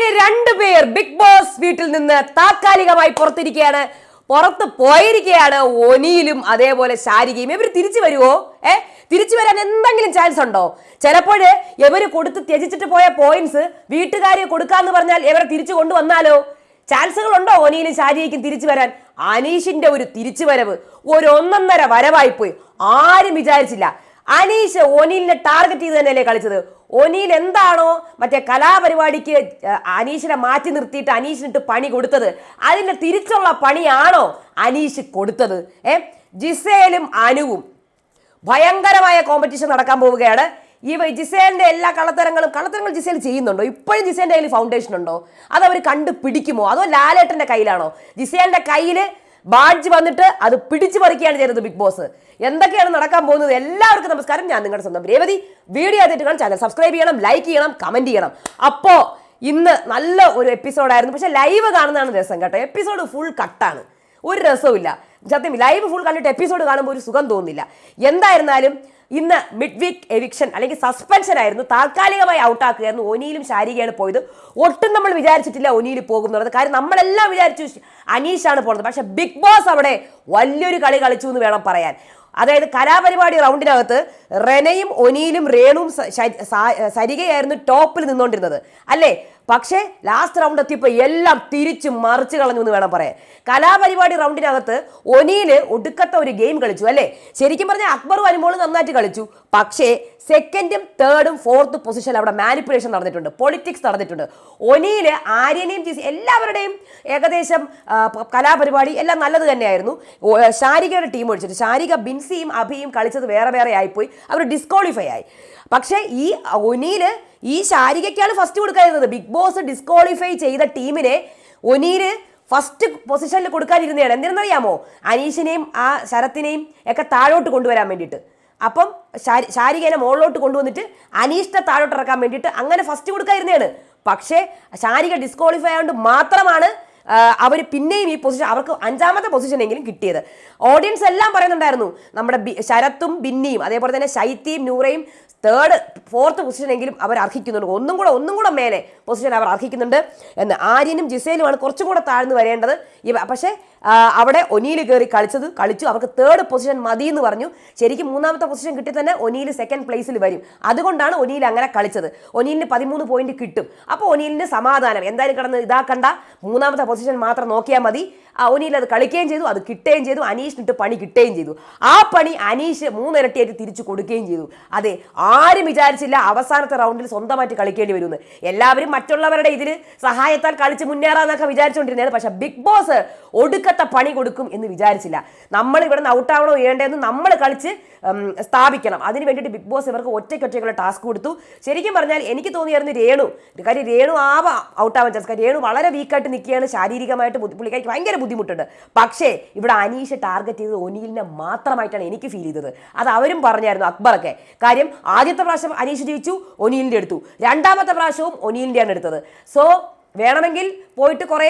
അങ്ങനെ രണ്ടുപേർ big boss വീട്ടിൽ നിന്ന് താത്കാലികമായി പുറത്തിരിക്കുകയാണ്. പുറത്ത് പോയിരിക്കുകയാണ്. ഒനിയിലും അതേപോലെ ശാരികയും. ഇവർ തിരിച്ചു വരുമോ ഏ? തിരിച്ചു വരാൻ എന്തെങ്കിലും ചാൻസ് ഉണ്ടോ? ചിലപ്പോൾ ഇവർ കൊടുത്ത് ത്യജിച്ചിട്ട് പോയ പോയിന്റ്സ് വീട്ടുകാരെ കൊടുക്കാന്ന് പറഞ്ഞാൽ ഇവരെ തിരിച്ചു കൊണ്ടുവന്നാലോ? ചാൻസുകൾ ഉണ്ടോ ഒനിയിലും ശാരികയ്ക്കും തിരിച്ചു വരാൻ? അനീഷിന്റെ ഒരു തിരിച്ചു വരവ്. ഒരു ഒന്നൊന്നര വരവായിപ്പോയി. ആരും വിചാരിച്ചില്ല. അനീഷ് ഒനീലിനെ ടാർഗറ്റ് ചെയ്ത് തന്നെയല്ലേ കളിച്ചത്? ഒനീൽ എന്താണോ മറ്റേ കലാപരിപാടിക്ക് അനീഷിനെ മാറ്റി നിർത്തിയിട്ട് അനീഷിനിട്ട് പണി കൊടുത്തത്. അതിന്റെ തിരിച്ചുള്ള പണിയാണോ അനീഷ് കൊടുത്തത്? ഏ? ജിസേലും അനുവും ഭയങ്കരമായ കോമ്പറ്റീഷൻ നടക്കാൻ പോവുകയാണ്. ഈ ജിസേലിന്റെ എല്ലാ കള്ളത്തരങ്ങളും കള്ളത്തരങ്ങൾ ജിസേൽ ചെയ്യുന്നുണ്ടോ? ഇപ്പോഴും ജിസേലിന്റെ കയ്യിൽ ഫൗണ്ടേഷൻ ഉണ്ടോ? അത് അവർ കണ്ടുപിടിക്കുമോ? അതോ ലാലേട്ടന്റെ കയ്യിലാണോ? ജിസേലിന്റെ കയ്യിൽ ബാഡ്ജ് വന്നിട്ട് അത് പിടിച്ചു പറിക്കുകയാണ് ചെയ്യുന്നത് ബിഗ് ബോസ്. എന്തൊക്കെയാണ് നടക്കാൻ പോകുന്നത്? എല്ലാവർക്കും നമസ്കാരം. ഞാൻ നിങ്ങളുടെ സ്വന്തം രേവതി. വീഡിയോ ആദ്യമായിട്ട് ചാനൽ സബ്സ്ക്രൈബ് ചെയ്യണം ലൈക്ക് ചെയ്യണം കമന്റ് ചെയ്യണം. അപ്പോ ഇന്ന് നല്ല ഒരു എപ്പിസോഡായിരുന്നു പക്ഷെ ലൈവ് കാണുന്നതാണ് രസം കേട്ടോ. എപ്പിസോഡ് ഫുൾ കട്ടാണ് ഒരു രസവും ഇല്ല സത്യം ലൈവ് ഫുൾ കണ്ടിട്ട് എപ്പിസോഡ് കാണുമ്പോൾ ഒരു സുഖം തോന്നുന്നില്ല. എന്തായിരുന്നാലും ഇന്ന് മിഡ് വീക്ക് എവിക്ഷൻ അല്ലെങ്കിൽ സസ്പെൻഷൻ ആയിരുന്നു. താൽക്കാലികമായി ഔട്ടാക്കുകയായിരുന്നു ഒനിയിലും ശാരികയാണ് പോയത്. ഒട്ടും നമ്മൾ വിചാരിച്ചിട്ടില്ല ഒനിയിൽ പോകുന്നുള്ളത് കാര്യം നമ്മളെല്ലാം വിചാരിച്ചു അനീഷാണ് പോകുന്നത് പക്ഷേ ബിഗ് ബോസ് അവിടെ വലിയൊരു കളി കളിച്ചു എന്ന് വേണം പറയാൻ. അതായത് കലാപരിപാടി റൗണ്ടിനകത്ത് റെനയും ഒനിയിലും രേണുവും സരികയായിരുന്നു ടോപ്പിൽ നിന്നുകൊണ്ടിരുന്നത്. അല്ലേ? പക്ഷേ ലാസ്റ്റ് റൗണ്ട് എത്തിയപ്പോൾ എല്ലാം തിരിച്ച് മറിച്ച് കളഞ്ഞു എന്ന് വേണം പറയാൻ. കലാപരിപാടി റൗണ്ടിനകത്ത് ഒനിയിൽ ഒടുക്കത്തെ ഒരു ഗെയിം കളിച്ചു അല്ലേ? ശരിക്കും പറഞ്ഞാൽ അക്ബറും അനുമോളും നന്നായിട്ട് കളിച്ചു. പക്ഷേ സെക്കൻഡും തേർഡും ഫോർത്ത് പൊസിഷൻ അവിടെ മാനിപ്പുലേഷൻ നടന്നിട്ടുണ്ട് പൊളിറ്റിക്സ് നടന്നിട്ടുണ്ട്. ഒനിയിൽ ആര്യനെയും ജിസി എല്ലാവരുടെയും ഏകദേശം കലാപരിപാടി എല്ലാം നല്ലത് തന്നെയായിരുന്നു. ശാരികയുടെ ടീം ഒഴിച്ചിട്ട് ശാരിക ബിൻസിയും അഭിയും കളിച്ചത് വേറെ വേറെ ആയിപ്പോയി. അവർ ഡിസ്ക്വാളിഫൈ ആയി. പക്ഷേ ഈ ഒനിയിൽ ഈ ശാരികയ്ക്കാണ് ഫസ്റ്റ് കൊടുക്കാതിരുന്നത്. ബിഗ് ബോസ് ഡിസ്ക്വാളിഫൈ ചെയ്ത ടീമിനെ ഒനീര് ഫസ്റ്റ് പൊസിഷനിൽ കൊടുക്കാനിരുന്നതാണ് എന്തിനെന്നറിയാമോ? അനീഷിനെയും ആ ശരത്തിനെയും ഒക്കെ താഴോട്ട് കൊണ്ടുവരാൻ വേണ്ടിയിട്ട്. അപ്പം ശാരി- ശാരികേനെ മുകളിലോട്ട് കൊണ്ടുവന്നിട്ട് അനീഷിനെ താഴോട്ട് ഇറക്കാൻ വേണ്ടിയിട്ട് അങ്ങനെ ഫസ്റ്റ് കൊടുക്കാതിരുന്നതാണ് പക്ഷേ ശാരിക ഡിസ്ക്വാളിഫൈ ആയതുകൊണ്ട് മാത്രമാണ് അവർ പിന്നെയും ഈ പൊസിഷൻ അവർക്ക് അഞ്ചാമത്തെ പൊസിഷൻ എങ്കിലും കിട്ടിയത്. ഓഡിയൻസ് എല്ലാം പറയുന്നുണ്ടായിരുന്നു നമ്മുടെ ശരത്തും ബിന്നിയും അതേപോലെ തന്നെ ശൈത്യയും നൂറയും തേർഡ് ഫോർത്ത് പൊസിഷനെങ്കിലും അവർ അർഹിക്കുന്നുണ്ട്. ഒന്നും കൂടെ ഒന്നും കൂടെ മേലെ പൊസിഷൻ അവർ അർഹിക്കുന്നുണ്ട്. എന്ന് ആര്യനും ജിസേലുമാണ് കുറച്ചും കൂടെ താഴ്ന്നു വരേണ്ടത്. പക്ഷേ അവിടെ ഒനിയിൽ കയറി കളിച്ചത് കളിച്ചു. അവർക്ക് തേർഡ് പൊസിഷൻ മതി എന്ന് പറഞ്ഞു. ശരിക്കും മൂന്നാമത്തെ പൊസിഷൻ കിട്ടി തന്നെ ഒനിയിൽ സെക്കൻഡ് പ്ലേസിൽ വരും. അതുകൊണ്ടാണ് ഒനിയിൽ അങ്ങനെ കളിച്ചത്. ഒനിയിലിന് പതിമൂന്ന് പോയിന്റ് കിട്ടും. അപ്പോൾ ഒനിയിലിന് സമാധാനം. എന്തായാലും കിടന്ന് ഇതാക്കണ്ട മൂന്നാമത്തെ പൊസിഷൻ മാത്രം നോക്കിയാൽ മതി. ഒനിയിൽ അത് കളിക്കുകയും ചെയ്തു അത് കിട്ടുകയും ചെയ്തു അനീഷിനിട്ട് പണി കിട്ടുകയും ചെയ്തു. ആ പണി അനീഷ് മൂന്നിരട്ടിയായിട്ട് തിരിച്ചു കൊടുക്കുകയും ചെയ്തു. അതെ ആരും വിചാരിച്ചില്ല അവസാനത്തെ റൗണ്ടിൽ സ്വന്തമായിട്ട് കളിക്കേണ്ടി വരുമെന്ന്. എല്ലാവരും മറ്റുള്ളവരുടെ ഇതിൽ സഹായത്താൽ കളിച്ച് മുന്നേറാന്നൊക്കെ വിചാരിച്ചുകൊണ്ടിരുന്നത് പക്ഷെ ബിഗ് ബോസ് ഒടുക്കത്തെ പണി കൊടുക്കും എന്ന് വിചാരിച്ചില്ല. നമ്മൾ ഇവിടെ നിന്ന് ഔട്ടാവണോ ചെയ്യേണ്ടതെന്ന് നമ്മൾ കളിച്ച് സ്ഥാപിക്കണം. അതിന് വേണ്ടിയിട്ട് ബിഗ് ബോസ് ഇവർക്ക് ഒറ്റയ്ക്കൊറ്റയ്ക്കുള്ള ടാസ്ക് കൊടുത്തു. ശരിക്കും പറഞ്ഞാൽ എനിക്ക് തോന്നിയായിരുന്നു രേണു. കാര്യം രേണു ആവാം ഔട്ടാവാൻ ചാൻസ് കാര്യം രേണു വളരെ വീക്കായിട്ട് നിൽക്കുകയാണ്. ശാരീരികമായിട്ട് പുള്ളിക്കാരിക്ക് ഭയങ്കര ബുദ്ധിമുട്ടുണ്ട്. പക്ഷേ ഇവിടെ അനീഷ് ടാർഗറ്റ് ചെയ്തത് ഒനീലിനെ മാത്രമായിട്ടാണ് എനിക്ക് ഫീൽ ചെയ്തത്. അത് അവരും പറഞ്ഞായിരുന്നു അക്ബറൊക്കെ. കാര്യം ആദ്യത്തെ പ്രാവശ്യം അനീഷ് ജയിച്ചു ഒനിയിലിന്റെ എടുത്തു രണ്ടാമത്തെ പ്രാവശ്യവും ഒനിയിലിന്റെയാണ് എടുത്തത്. സോ വേണമെങ്കിൽ പോയിട്ട് കുറേ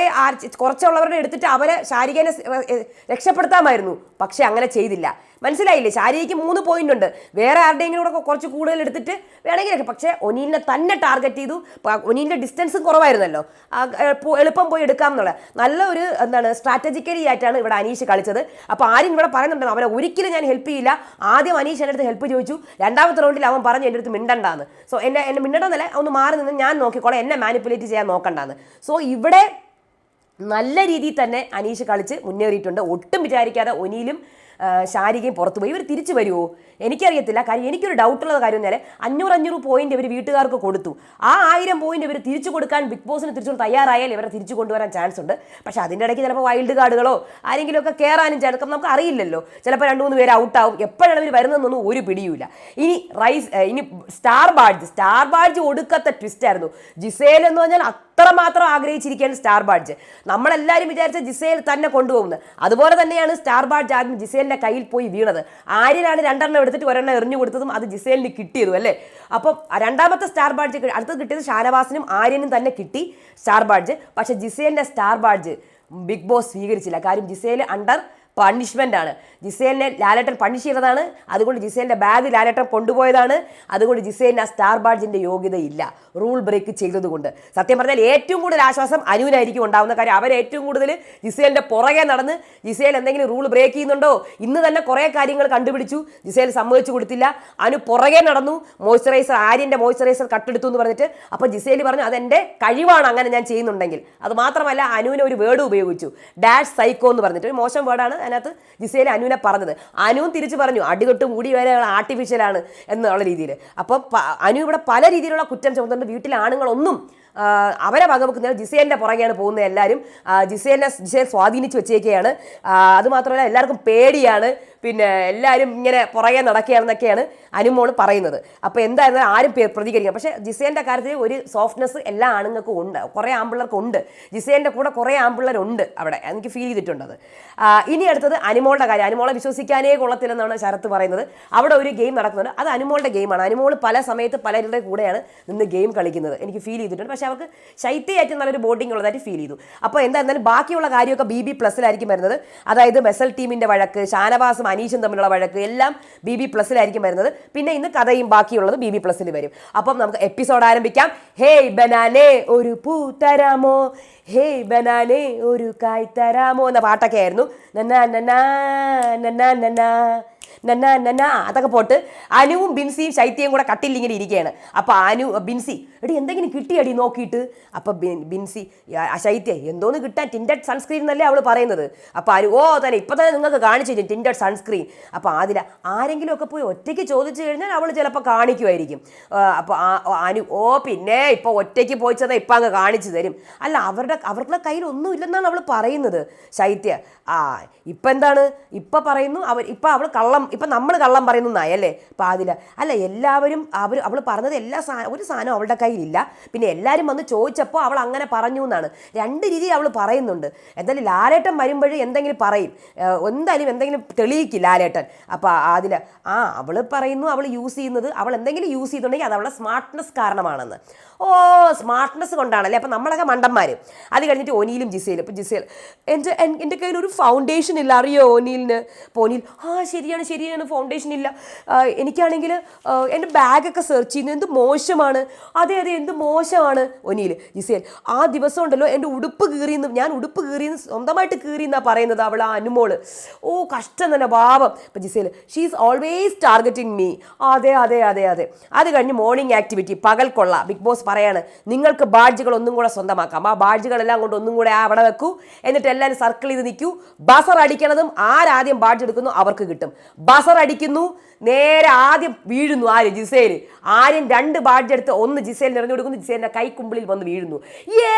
കുറച്ചുള്ളവരുടെ എടുത്തിട്ട് അവരെ ശാരീരികനെ രക്ഷപ്പെടുത്താമായിരുന്നു. പക്ഷെ അങ്ങനെ ചെയ്തില്ല. മനസ്സിലായില്ലേ? ശാരീരിക്ക് മൂന്ന് പോയിന്റ് ഉണ്ട്. വേറെ ആരുടെയെങ്കിലും കൂടെ കുറച്ച് കൂടുതൽ എടുത്തിട്ട് വേണമെങ്കിലൊക്കെ. പക്ഷേ ഒനീലിനെ തന്നെ ടാർഗറ്റ് ചെയ്തു. ഒനീലിന്റെ ഡിസ്റ്റൻസും കുറവായിരുന്നല്ലോ. എളുപ്പം പോയി എടുക്കാം എന്നുള്ള നല്ല ഒരു എന്താണ് സ്ട്രാറ്റജിക്കലി ആയിട്ടാണ് ഇവിടെ അനീഷ് കളിച്ചത്. അപ്പോൾ ആരും ഇവിടെ പറയുന്നുണ്ടോ അവനെ ഒരിക്കലും ഞാൻ ഹെൽപ്പ് ചെയ്യില്ല. ആദ്യം അനീഷ് എന്റെ അടുത്ത് ഹെൽപ്പ് ചോദിച്ചു. രണ്ടാമത്തെ റൗണ്ടിൽ അവൻ പറഞ്ഞു എന്റെ അടുത്ത് മിണ്ടണ്ടാന്ന്. സോ എന്നെ എന്നെ മിണ്ടണമെന്നല്ല ഒന്ന് മാറി നിന്ന് ഞാൻ നോക്കിക്കോളാം. എന്നെ മാനിപ്പുലേറ്റ് ചെയ്യാൻ നോക്കണ്ടാന്ന്. സോ ഇവിടെ നല്ല രീതിയിൽ തന്നെ അനീഷ് കളിച്ച് മുന്നേറിയിട്ടുണ്ട്. ഒട്ടും വിചാരിക്കാതെ ഒനിയിലും ശാരികയും പുറത്തു പോയി. ഇവർ തിരിച്ചു വരുമോ എനിക്കറിയത്തില്ല. കാര്യം എനിക്കൊരു ഡൗട്ടുള്ള കാര്യം എന്നാൽ അഞ്ഞൂറ് അഞ്ഞൂറ് പോയിന്റ് ഇവർ വീട്ടുകാർക്ക് കൊടുത്തു. ആ ആയിരം പോയിന്റ് ഇവർ തിരിച്ചു കൊടുക്കാൻ ബിഗ് ബോസിന് തിരിച്ചു തയ്യാറായാൽ ഇവരെ തിരിച്ചു കൊണ്ടുവരാൻ ചാൻസ് ഉണ്ട്. പക്ഷേ അതിന്റെ ഇടയ്ക്ക് ചിലപ്പോൾ വൈൽഡ് കാർഡുകളോ ആരെങ്കിലുമൊക്കെ കയറാനും ചാൻസ് നമുക്ക് അറിയില്ലല്ലോ. ചിലപ്പോൾ രണ്ട് മൂന്ന് പേര് ഔട്ട് ആവും. എപ്പോഴാണ് ഇവർ വരുന്നതെന്നൊന്നും ഒരു പിടിയുമില്ല. ഇനി റൈസ് ഇനി സ്റ്റാർ ബാഡ്ജ് സ്റ്റാർ ബാഡ്ജ് ഒടുക്കത്തെ ട്വിസ്റ്റ് ആയിരുന്നു. ജിസേൽ എന്ന് പറഞ്ഞാൽ അത്രമാത്രം ആഗ്രഹിച്ചിരിക്കുകയാണ് സ്റ്റാർ ബാഡ്ജ് നമ്മളെല്ലാവരും വിചാരിച്ച ജിസേൽ തന്നെ കൊണ്ടുപോകുന്നത്. അതുപോലെ തന്നെയാണ് സ്റ്റാർ ബാഡ്ജ് ആദ്യം ജിസേലിന്റെ കയ്യിൽ പോയി വീണത്. ആര്യനാണ് രണ്ടെണ്ണം എടുത്തിട്ട് ഒരെണ്ണം എറിഞ്ഞു കൊടുത്തതും അത് ജിസേലിന് കിട്ടിയതും അല്ലേ? അപ്പം രണ്ടാമത്തെ സ്റ്റാർ ബാഡ്ജ് അടുത്തത് കിട്ടിയത് ഷാനവാസിനും ആര്യനും തന്നെ കിട്ടി സ്റ്റാർ ബാഡ്ജ്. പക്ഷേ ജിസേലിന്റെ സ്റ്റാർ ബാഡ്ജ് ബിഗ് ബോസ് സ്വീകരിച്ചില്ല. കാര്യം ജിസേൽ അണ്ടർ പണിഷ്മെന്റ് ആണ്. ജിസേലിനെ ലാലേട്ടൻ പണിഷ് ചെയ്തതാണ്. അതുകൊണ്ട് ജിസേലിന്റെ ബാഗ് ലാലേട്ടൻ കൊണ്ടുപോയതാണ്. അതുകൊണ്ട് ജിസേലിന് ആ സ്റ്റാർ ബാഡ്ജിന്റെ യോഗ്യതയില്ല. റൂൾ ബ്രേക്ക് ചെയ്തതുകൊണ്ട്. സത്യം പറഞ്ഞാൽ ഏറ്റവും കൂടുതൽ ആശ്വാസം അനുവിനായിരിക്കും ഉണ്ടാവുന്ന കാര്യം. അവർ ഏറ്റവും കൂടുതൽ ജിസേലിന്റെ പുറകെ നടന്ന് ജിസേൽ എന്തെങ്കിലും റൂൾ ബ്രേക്ക് ചെയ്യുന്നുണ്ടോ? ഇന്ന് തന്നെ കുറേ കാര്യങ്ങൾ കണ്ടുപിടിച്ചു. ജിസേൽ സമ്മതിച്ചു കൊടുത്തില്ല. അനു പുറകെ നടന്നു. മോയ്സ്ചറൈസർ ആര്യന്റെ മോയ്സ്ചറൈസർ കട്ടെടുത്തു എന്ന് പറഞ്ഞിട്ട് അപ്പോൾ ജിസേൽ പറഞ്ഞു അതെന്റെ കഴിവാണ് അങ്ങനെ ഞാൻ ചെയ്യുന്നുണ്ടെങ്കിൽ. അത് മാത്രമല്ല അനുവിനെ ഒരു വേർഡ് ഉപയോഗിച്ചു. ഡാഷ് സൈക്കോ എന്ന് പറഞ്ഞിട്ട്. ഒരു മോശം വേർഡാണ് അതിനകത്ത് ജിസേൽ അനുവിനെ പറഞ്ഞത്. അനുവും തിരിച്ചു പറഞ്ഞു അടികൊട്ട് മൂടി വരെ ആർട്ടിഫിഷ്യലാണ് എന്നുള്ള രീതിയിൽ അപ്പോൾ അനു ഇവിടെ പല രീതിയിലുള്ള കുറ്റം ചുമത്തുന്നുണ്ട്. വീട്ടിലെ ആണുങ്ങളൊന്നും അവരെ വകവെക്കുന്ന ജിസേലിന്റെ പുറകെയാണ് പോകുന്നത് എല്ലാവരും. ജിസേലിനെ ജിസേൽ സ്വാധീനിച്ച് വെച്ചേക്കുകയാണ് അതുമാത്രമല്ല എല്ലാവർക്കും പേടിയാണ്. പിന്നെ എല്ലാവരും ഇങ്ങനെ പുറകെ നടക്കുകയാണെന്നൊക്കെയാണ് അനുമോൾ പറയുന്നത്. അപ്പോൾ എന്തായിരുന്നു ആരും പ്രതികരിക്കുക പക്ഷേ ജിസേലിന്റെ കാര്യത്തിൽ ഒരു സോഫ്റ്റ്നെസ് എല്ലാ ആണുങ്ങൾക്കും ഉണ്ട്. കുറേ ആമ്പിള്ളേർക്കുണ്ട് ജിസേലിന്റെ കൂടെ കുറേ ആമ്പിള്ളേരുണ്ട് അവിടെ. എനിക്ക് ഫീൽ ചെയ്തിട്ടുണ്ടത്. ഇനി അടുത്തത് അനുമോളുടെ കാര്യം. അനുമോളെ വിശ്വസിക്കാനേ കൊള്ളത്തില്ലെന്നാണ് ശരത്ത് പറയുന്നത്. അവിടെ ഒരു ഗെയിം നടക്കുന്നുണ്ട്. അത് അനുമോളുടെ ഗെയിമാണ് അനുമോൾ പല സമയത്ത് പലരുടെ കൂടെയാണ് നിന്ന് ഗെയിം കളിക്കുന്നത്. എനിക്ക് ഫീൽ ചെയ്തിട്ടുണ്ട്. പക്ഷേ അവർക്ക് ശൈത്യമായിട്ട് നല്ലൊരു ബോട്ടിംഗ് ഉള്ളതായിട്ട് ഫീൽ ചെയ്തു. അപ്പോൾ എന്താ എന്നാലും ബാക്കിയുള്ള കാര്യമൊക്കെ ബി ബി പ്ലസ്സിലായിരിക്കും വരുന്നത്. അതായത് മെസൽ ടീമിന്റെ വഴക്ക് ഷാനവാസും അനീഷും തമ്മിലുള്ള വഴക്ക് എല്ലാം ബി ബി പ്ലസ്സിലായിരിക്കും വരുന്നത്. പിന്നെ ഇന്ന് കഥയും ബാക്കിയുള്ളത് ബി ബി പ്ലസ്സിൽ വരും. അപ്പം നമുക്ക് എപ്പിസോഡ് ആരംഭിക്കാം. ഹേയ് ബനാനെ ഒരു പൂ തരാമോ? ഹേയ് ബനാനെ ഒരു കായ് തരാമോ? എന്ന പാട്ടൊക്കെ ആയിരുന്നു. നന്നാ നന്നാ നന്നാ നന്നാ നന്ന നന്ന അതൊക്കെ പോട്ട് അനുവും ബിൻസിയും ശൈത്യയും കൂടെ കട്ടിൽ ഇങ്ങനെ ഇരിക്കുകയാണ്. അപ്പോൾ അനു ബിൻസി എടി എന്തെങ്കിലും കിട്ടിയടി നോക്കിയിട്ട്? അപ്പോൾ ബിൻസി ശൈത്യ എന്തോന്ന് കിട്ടാൻ ടിൻഡഡ് സൺസ്ക്രീൻ എന്നല്ലേ അവൾ പറയുന്നത്? അപ്പോൾ അനു ഓ തന്നെ ഇപ്പം തന്നെ നിങ്ങൾക്ക് കാണിച്ചു തരും ടിൻഡഡ് സൺസ്ക്രീൻ. അപ്പോൾ അതിൽ ആരെങ്കിലും ഒക്കെ പോയി ഒറ്റയ്ക്ക് ചോദിച്ചു കഴിഞ്ഞാൽ അവൾ ചിലപ്പോൾ കാണിക്കുമായിരിക്കും. അപ്പോൾ അനു ഓ പിന്നെ ഇപ്പോൾ ഒറ്റയ്ക്ക് പോയി ചെന്നാൽ ഇപ്പം അങ്ങ് കാണിച്ചു തരും. അല്ല അവരുടെ അവരുടെ കയ്യിൽ ഒന്നും ഇല്ലെന്നാണ് അവൾ പറയുന്നത് ശൈത്യ. ആ ഇപ്പം എന്താണ്? ഇപ്പം പറയുന്നു അവർ ഇപ്പം അവൾ കള്ളം ഇപ്പം നമ്മൾ കള്ളം പറയുന്നു നയല്ലേ? അപ്പം അതില. അല്ല എല്ലാവരും അവർ അവൾ പറഞ്ഞത് എല്ലാ സാ ഒരു സാധനവും അവളുടെ കയ്യിലില്ല. പിന്നെ എല്ലാവരും വന്ന് ചോദിച്ചപ്പോൾ അവൾ അങ്ങനെ പറഞ്ഞു എന്നാണ്. രണ്ട് രീതിയിൽ അവൾ പറയുന്നുണ്ട്. എന്തായാലും ലാലേട്ടൻ വരുമ്പോഴും എന്തെങ്കിലും പറയും. എന്തായാലും എന്തെങ്കിലും തെളിയിക്കും ലാലേട്ടൻ. അപ്പോൾ അതിൽ ആ അവൾ പറയുന്നു അവൾ യൂസ് ചെയ്യുന്നത് അവൾ എന്തെങ്കിലും യൂസ് ചെയ്തിട്ടുണ്ടെങ്കിൽ അത് അവളുടെ സ്മാർട്ട്നെസ് കാരണമാണെന്ന്. ഓ സ്മാർട്ട്നെസ് കൊണ്ടാണല്ലേ? അപ്പം നമ്മളൊക്കെ മണ്ടന്മാർ അത് കഴിഞ്ഞിട്ട് ഒനിയിലും ജിസയിലും ഇപ്പം ജിസയിൽ എന്റെ എൻ- എന്റെ കയ്യിൽ ഒരു ഫൗണ്ടേഷൻ ഇല്ല. അറിയോ ഒനിയിലിന് അപ്പോൾ ആ ശരിയാണ് ശരിയാണ് ഫൗണ്ടേഷൻ ഇല്ല. എനിക്കാണെങ്കിൽ എന്റെ ബാഗൊക്കെ സെർച്ച് ചെയ്യുന്നത് എന്ത് മോശമാണ്? അതെ അതെ എന്ത് മോശമാണ്? ഒനിയിൽ ജിസയിൽ ആ ദിവസം ഉണ്ടല്ലോ എന്റെ ഉടുപ്പ് കീറിയെന്ന് ഞാൻ ഉടുപ്പ് കീറിയെന്ന് സ്വന്തമായിട്ട് കീറിയെന്നാണ് പറയുന്നത് അവൾ ആ അനുമോൾ. ഓ കഷ്ടം തന്നെ പാപം ഇപ്പം ജിസയിൽ she is always targeting me അതെ അതെ അതെ അതെ. അത് കഴിഞ്ഞ് മോർണിംഗ് ആക്ടിവിറ്റി പകൽ കൊള്ള. ബിഗ് ബോസ് പറയാണ് നിങ്ങൾക്ക് ബാഡ്ജുകൾ ഒന്നും കൂടെ സ്വന്തമാക്കാം. ആ ബാഡ്ജുകളെല്ലാം കൊണ്ട് ഒന്നും കൂടെ ആ അവിടെ വെക്കൂ. എന്നിട്ട് എല്ലാവരും സർക്കിൾ ചെയ്ത് നിൽക്കൂ. ബസർ അടിക്കണതും ആരാദ്യം ബാഡ്ജ് എടുക്കുന്നു അവർക്ക് കിട്ടും. ബസർ അടിക്കുന്നു നേരെ ആദ്യം വീഴുന്നു ആര്? ജിസേൽ ആരും രണ്ട് ബാഡ്ജ് എടുത്ത് ഒന്ന് ജിസേൽ നിറഞ്ഞു കൊടുക്കുന്നു. ജിസേലിന്റെ കൈക്കുമ്പിളിൽ വന്ന് വീഴുന്നു. ഏ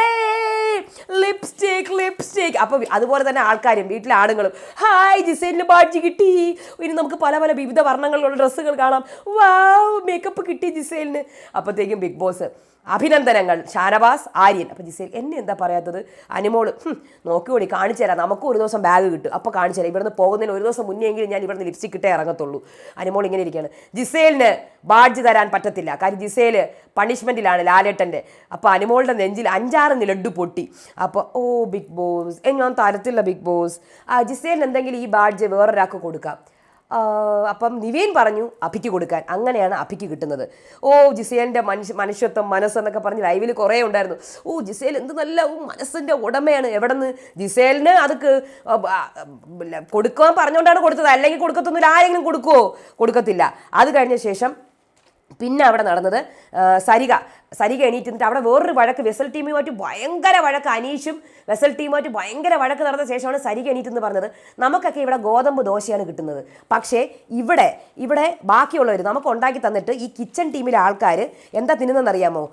ലിപ്സ്റ്റിക് ലിപ്സ്റ്റിക് അപ്പൊ അതുപോലെ തന്നെ ആൾക്കാരും വീട്ടിലെ ആണുങ്ങളും. ഹായ് ജിസേലിന് ബാഡ്ജ് കിട്ടി. ഇനി നമുക്ക് പല പല വിവിധ വർണങ്ങളിലുള്ള ഡ്രസ്സുകൾ കാണാം. വാവ് മേക്കപ്പ് കിട്ടി ജിസേലിന്. അപ്പോഴത്തേക്കും ബിഗ് ബോസ് അഭിനന്ദനങ്ങൾ ഷാനവാസ് ആര്യൻ. അപ്പം ജിസേൽ എന്നെ എന്താ പറയാത്തത്? അനുമോൾ നോക്കിയോടി കാണിച്ചു തരാം. നമുക്കും ഒരു ദിവസം ബാഗ് കിട്ടും. അപ്പോൾ കാണിച്ചു തരാം. ഇവിടുന്ന് പോകുന്നതിന് ഒരു ദിവസം മുന്നേ എങ്കിലും ഞാൻ ഇവിടുന്ന് ലിപ്സ്റ്റിക് കിട്ടേ ഇറങ്ങത്തുള്ളൂ. അനുമോൾ ഇങ്ങനെ ഇരിക്കുകയാണ്. ജിസേലിന് ബാഡ്ജ് തരാൻ പറ്റത്തില്ല. കാര്യം ജിസേൽ പണിഷ്മെന്റിലാണ് ലാലേട്ടന്റെ. അപ്പോൾ അനുമോളുടെ നെഞ്ചിൽ അഞ്ചാറ് നിലഡ് പൊട്ടി. അപ്പോൾ ഓ ബിഗ് ബോസ് ഞാൻ തരത്തില്ല ബിഗ് ബോസ്. ആ ജിസേലിന് എന്തെങ്കിലും ഈ ബാഡ്ജ് വേറൊരാൾക്ക് കൊടുക്കാം. അപ്പം നിവേൻ പറഞ്ഞു അഭിക്ക് കൊടുക്കാൻ. അങ്ങനെയാണ് അഭിക്ക് കിട്ടുന്നത്. ഓ ജിസേലിന്റെ മനുഷ്യ മനുഷ്യത്വം മനസ്സെന്നൊക്കെ പറഞ്ഞ് ലൈവിൽ കുറേ ഉണ്ടായിരുന്നു. ഓ ജിസേൽ എന്ത് നല്ല മനസ്സിന്റെ ഉടമയാണ്. എവിടെ നിന്ന് ജിസേലിന് അത് കൊടുക്കുവാൻ പറഞ്ഞുകൊണ്ടാണ് കൊടുത്തത്. അല്ലെങ്കിൽ കൊടുക്കത്തൊന്നുമില്ല. ആരെങ്കിലും കൊടുക്കുമോ കൊടുക്കത്തില്ല. അത് കഴിഞ്ഞ ശേഷം പിന്നെ അവിടെ നടന്നത് സരിക സരിക എണീറ്റ് അവിടെ വേറൊരു വഴക്ക് വെസൽ ടീമുമായിട്ട് ഭയങ്കര വഴക്ക് അനീഷും വെസൽ ടീമുമായിട്ട് ഭയങ്കര വഴക്ക് നടന്ന ശേഷമാണ് സരിക എണീറ്റ് എന്ന് പറഞ്ഞത്. നമുക്കൊക്കെ ഇവിടെ ഗോതമ്പ് ദോശയാണ് കിട്ടുന്നത്. പക്ഷേ ഇവിടെ ഇവിടെ ബാക്കിയുള്ളവർ നമുക്ക് ഉണ്ടാക്കി തന്നിട്ട് ഈ കിച്ചൺ ടീമിലെ ആൾക്കാർ എന്താ തിന്നുന്നതെന്നറിയാമോ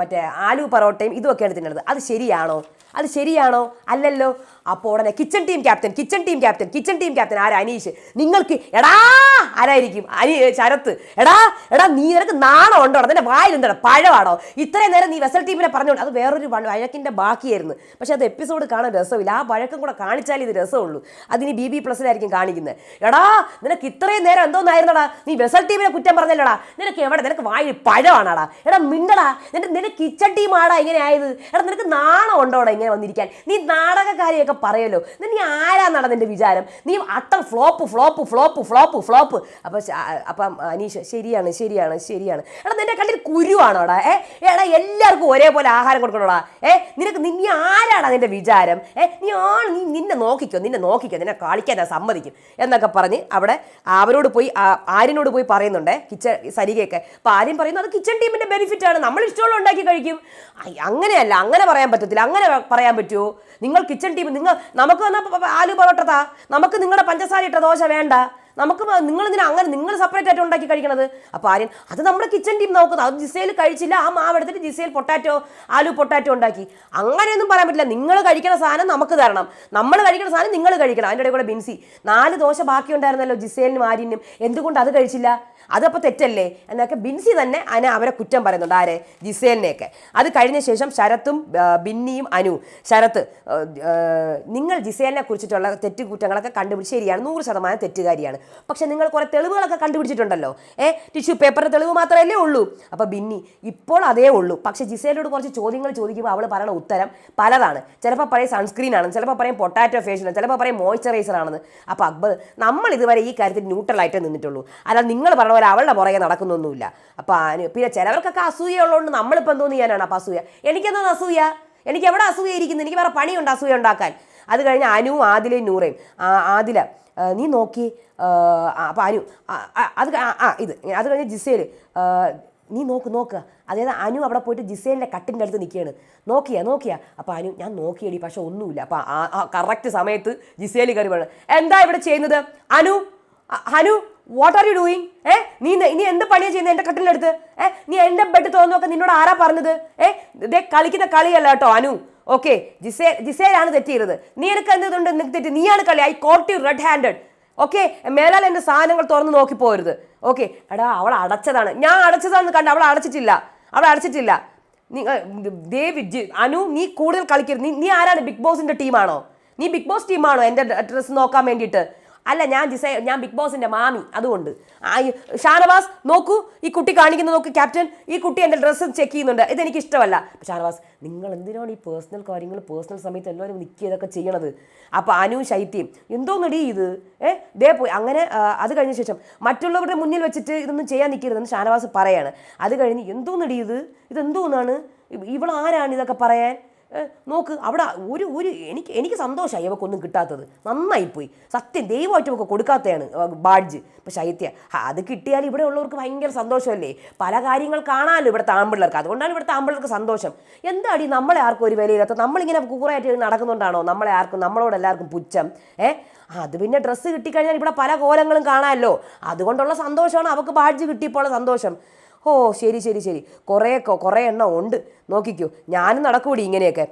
മറ്റേ ആലു പൊറോട്ടയും ഇതുമൊക്കെയാണ് തിന്നുന്നത്. അത് ശരിയാണോ? അത് ശരിയാണോ? അല്ലല്ലോ. അപ്പോൾ ഉടനെ kitchen team captain kitchen team captain kitchen team captain ആരാ? അനീഷ്. നിങ്ങൾക്ക് എടാ ആരായിരിക്കും? അനി ശരത്ത്. എടാ എടാ നീ നിനക്ക് നാണം ഉണ്ടോ? നിന്റെ വായിൽ എന്താണ്? പഴമാണോ? ഇത്രയും നേരം നീ വെസൽ ടീമിനെ പറഞ്ഞോണ്ട് അത് വേറൊരു വഴക്കിന്റെ ബാക്കിയായിരുന്നു. പക്ഷേ അത് എപ്പിസോഡ് കാണാൻ രസമില്ല. ആ വഴക്കം കൂടെ കാണിച്ചാലേ ഇത് രസമുള്ളൂ. അതിന് ബി ബി പ്ലസിലായിരിക്കും കാണിക്കുന്നത്. എടാ നിനക്ക് ഇത്രയും നേരം എന്തോന്നായിരുന്നടാ? നീ വെസൽ ടീമിനെ കുറ്റം പറഞ്ഞല്ലടാ. നിനക്ക് എവിടെ? നിനക്ക് വായിൽ പഴമാണാടാ. എടാ മിണ്ടടാ. നിന്റെ നിന്റെ കിച്ചൺ ടീമാടാ ഇങ്ങനെ ആയത്. എടാ നിനക്ക് നാണം ഉണ്ടോടാ ഇങ്ങനെ വന്നിരിക്കാൻ. നീ നാടകക്കാരിയൊക്കെ പറയല്ലോ. എന്നിട്ട് നീ ആരാന്നാണ് നിന്റെ വിചാരം? നീ utter flop flop flop flop flop അപ്പോൾ ശ- അപ്പം അനീഷ് ശരിയാണ് ശരിയാണ് ശരിയാണ്. എടാ നിന്റെ കുരുവാണോ കുരുവാണോടാ ഏ? എടാ എല്ലാവർക്കും ഒരേപോലെ ആഹാരം കൊടുക്കണോടാ ഏ? നിനക്ക് നീ ആരാടാ നിന്റെ വിചാരം ഏ? നീ ആണ് നീ നിന്നെ നോക്കിക്കോ നിന്നെ നോക്കിക്കോ നിന്നെ കളിക്കാൻ ഞാൻ സമ്മതിക്കും എന്നൊക്കെ പറഞ്ഞ് അവിടെ അവരോട് പോയി ആര്യനോട് പോയി പറയുന്നുണ്ടേ കിച്ചൺ സരികയൊക്കെ. അപ്പം ആര്യൻ പറയുന്നു അത് കിച്ചൺ ടീമിന്റെ ബെനിഫിറ്റ് ആണ് നമ്മൾ ഇഷ്ടമുള്ള ഉണ്ടാക്കി കഴിക്കും. അങ്ങനെയല്ല അങ്ങനെ പറയാൻ പറ്റത്തില്ല അങ്ങനെ പറയാൻ പറ്റുമോ നിങ്ങൾ കിച്ചൺ ടീം നിങ്ങൾ നമുക്ക് വന്ന ആലു പൊറോട്ടതാ നമുക്ക് നിങ്ങളുടെ പഞ്ചസാര ഇട്ട ദോശ വേണ്ട. നമുക്ക് നിങ്ങൾ ഇതിന് അങ്ങനെ നിങ്ങൾ സെപ്പറേറ്റ് ആയിട്ട് ഉണ്ടാക്കി കഴിക്കണത്? അപ്പോൾ ആര്യൻ അത് നമ്മുടെ കിച്ചൺ ടീം നോക്കുന്നത് അത് ജിസയിൽ കഴിച്ചില്ല. ആ മാവ് എടുത്തിട്ട് ജിസയിൽ പൊട്ടാറ്റോ ആലു പൊട്ടാറ്റോ ഉണ്ടാക്കി. അങ്ങനെയൊന്നും പറയാൻ പറ്റില്ല. നിങ്ങൾ കഴിക്കുന്ന സാധനം നമുക്ക് തരണം. നമ്മൾ കഴിക്കുന്ന സാധനം നിങ്ങൾ കഴിക്കണം. അതിന്റെ ഇടയിൽ കൂടെ ബിൻസി നാല് ദോശ ബാക്കി ഉണ്ടായിരുന്നല്ലോ ജിസേലിനും ആര്യനും. എന്തുകൊണ്ട് അത് കഴിച്ചില്ല? അതപ്പോൾ തെറ്റല്ലേ? എന്നൊക്കെ ബിൻസി തന്നെ അതിനെ അവരെ കുറ്റം പറയുന്നുണ്ട്. ആരെ? ജിസേലിനെയൊക്കെ. അത് കഴിഞ്ഞ ശേഷം ശരത്തും ബിന്നിയും അനു. ശരത്ത് നിങ്ങൾ ജിസേലിനെ കുറിച്ചിട്ടുള്ള തെറ്റുകുറ്റങ്ങളൊക്കെ കണ്ടുപിടിച്ച് ശരിയാണ്. നൂറ് ശതമാനം തെറ്റുകാരിയാണ്. പക്ഷേ നിങ്ങൾ കുറേ തെളിവുകളൊക്കെ കണ്ടുപിടിച്ചിട്ടുണ്ടല്ലോ. ഏ? ടിഷ്യൂ പേപ്പറിന്റെ തെളിവ് മാത്രമല്ലേ ഉള്ളൂ. അപ്പോൾ ബിന്നി ഇപ്പോൾ അതേ ഉള്ളൂ. പക്ഷേ ജിസേലിനോട് കുറച്ച് ചോദ്യങ്ങൾ ചോദിക്കുമ്പോൾ അവൾ പറയുന്ന ഉത്തരം പലതാണ്. ചിലപ്പോൾ പറയും സൺസ്ക്രീൻ ആണ് ചിലപ്പോൾ പറയും പൊട്ടാറ്റോ ഫേഷ്യൽ ചിലപ്പോൾ പറയും മോയ്സ്ചറൈസർ ആണെന്ന് അപ്പോൾ അക്ബർ നമ്മൾ ഇതുവരെ ഈ കാര്യത്തിൽ ന്യൂട്രൽ ന്യൂട്രലായിട്ടേ നിന്നിട്ടുള്ളൂ. അല്ല നിങ്ങൾ പറഞ്ഞ പോലെ അവളുടെ പുറകെ നടക്കുന്നൊന്നുമില്ല. അപ്പോൾ ആന് പിന്നെ ചിലവർക്കൊക്കെ അസൂയ ഉള്ളതുകൊണ്ട് നമ്മളിപ്പോൾ എന്തോന്ന് ചെയ്യാനാണ് അപ്പോൾ അസൂയ. എനിക്കെന്താ അസൂയ? എനിക്ക് എവിടെ അസൂയ ഇരിക്കുന്നു? എനിക്ക് വേറെ പണിയുണ്ട് അസൂയ ഉണ്ടാക്കാൻ. അത് കഴിഞ്ഞ് അനുവും ആദിലയും നൂറയും. ആദില നീ നോക്കി അപ്പോൾ അനു അത് ആ, ഇത് അത് കഴിഞ്ഞ് ജിസേൽ നീ നോക്ക് നോക്കുക അതായത് അനു അവിടെ പോയിട്ട് ജിസേലിന്റെ കട്ടിന്റെ അടുത്ത് നിൽക്കുകയാണ് നോക്കിയാ നോക്കിയാ. അപ്പോൾ അനു ഞാൻ നോക്കിയടി പക്ഷെ ഒന്നുമില്ല. അപ്പോൾ ആ കറക്റ്റ് സമയത്ത് ജിസേൽ കയറി വേണം എന്താ ഇവിടെ ചെയ്യുന്നത്? Anu Anu what are you doing ഏ നീ ന- എന്ത് പണിയാണ് ചെയ്യുന്നത് എന്റെ കട്ടിലെടുത്ത് ഏ നീ എന്റെ ബെഡ് തോന്നുന്നൊക്കെ നിന്നോട് ആരാ പറഞ്ഞത്? ഏ ഇതേ കളിക്കുന്ന കളിയല്ല കേട്ടോ അനു. ഓക്കെ ജിസേ ജിസേലാണ് തെറ്റിയത് നീ എനിക്ക് എന്തുകൊണ്ട് നിനക്ക് തെറ്റ്. നീയാണ് കളി. I caught you red handed okay മേലാൽ എന്റെ സാധനങ്ങൾ തുറന്ന് നോക്കി പോരുത്. ഓക്കെ എടാ അവൾ അടച്ചതാണ്. ഞാൻ അടച്ചതാണെന്ന് കണ്ട അവൾ അടച്ചിട്ടില്ല. അവൾ അടച്ചിട്ടില്ല. നീ അനു നീ കൂടുതൽ കളിക്കരുത്. നീ നീ ആരാണ് ബിഗ് ബോസിന്റെ ടീമാണോ? നീ ബിഗ് ബോസ് ടീമാണോ എന്റെ ഡ്രസ്സ് നോക്കാൻ വേണ്ടിയിട്ട്? അല്ല ഞാൻ ജിസ ഞാൻ ബിഗ് ബോസിന്റെ മാമി അതുകൊണ്ട്. ഷാനവാസ് നോക്കൂ ഈ കുട്ടി കാണിക്കുന്ന നോക്ക് ക്യാപ്റ്റൻ ഈ കുട്ടി എന്റെ ഡ്രസ്സ് ചെക്ക് ചെയ്യുന്നുണ്ട്. ഇതെനിക്ക് ഇഷ്ടമല്ല ഷാനവാസ് നിങ്ങൾ എന്തിനാണ് ഈ പേഴ്സണൽ കാര്യങ്ങൾ പേഴ്സണൽ സമയത്ത് എല്ലാവരും നിൽക്കുക ഇതൊക്കെ ചെയ്യണത്? അപ്പോൾ അനു ശൈത്യം എന്തോന്നടി ഇത്? ഏ ദേ പോയി. അങ്ങനെ അത് കഴിഞ്ഞ ശേഷം മറ്റുള്ളവരുടെ മുന്നിൽ വെച്ചിട്ട് ഇതൊന്നും ചെയ്യാൻ നിൽക്കരുതെന്ന് ഷാനവാസ് പറയാണ്. അത് കഴിഞ്ഞ് എന്തോന്നടി ഇത്? ഇതെന്തോന്നാണ്? ഇവൾ ആരാണ് ഇതൊക്കെ പറയാൻ? നോക്ക് അവിടെ ഒരു ഒരു എനിക്ക് എനിക്ക് സന്തോഷമായി ഇവക്കൊന്നും കിട്ടാത്തത്. നന്നായിപ്പോയി. സത്യം ദൈവമായിട്ട് ഇവക്ക് കൊടുക്കാത്തതാണ് ബാഡ്ജ്. ഇപ്പം ശൈത്യ അത് കിട്ടിയാൽ ഇവിടെ ഉള്ളവർക്ക് ഭയങ്കര സന്തോഷമല്ലേ? പല കാര്യങ്ങൾ കാണാമല്ലോ ഇവിടുത്തെ ആമ്പിള്ളേർക്ക് അതുകൊണ്ടാണ് ഇവിടുത്തെ ആമ്പിള്ളേർക്ക് സന്തോഷം. എന്താടി നമ്മളെ ആർക്കും ഒരു വിലയില്ലാത്ത നമ്മളിങ്ങനെ കൂറായിട്ട് നടക്കുന്നുണ്ടാണോ? നമ്മളെ ആർക്കും നമ്മളോട് എല്ലാവർക്കും പുച്ഛം ഏ? അത് പിന്നെ ഡ്രസ്സ് കിട്ടിക്കഴിഞ്ഞാൽ ഇവിടെ പല കോലങ്ങളും കാണാമല്ലോ അതുകൊണ്ടുള്ള സന്തോഷമാണ് അവൾക്ക് ബാഡ്ജ് കിട്ടിയപ്പോൾ സന്തോഷം. ഓ ശരി ശരി ശരി. കുറേ കുറേ എണ്ണം ഉണ്ട്. നോക്കിക്കോ. ഞാനും നടക്കൂടി ഇങ്ങനെയൊക്കെ.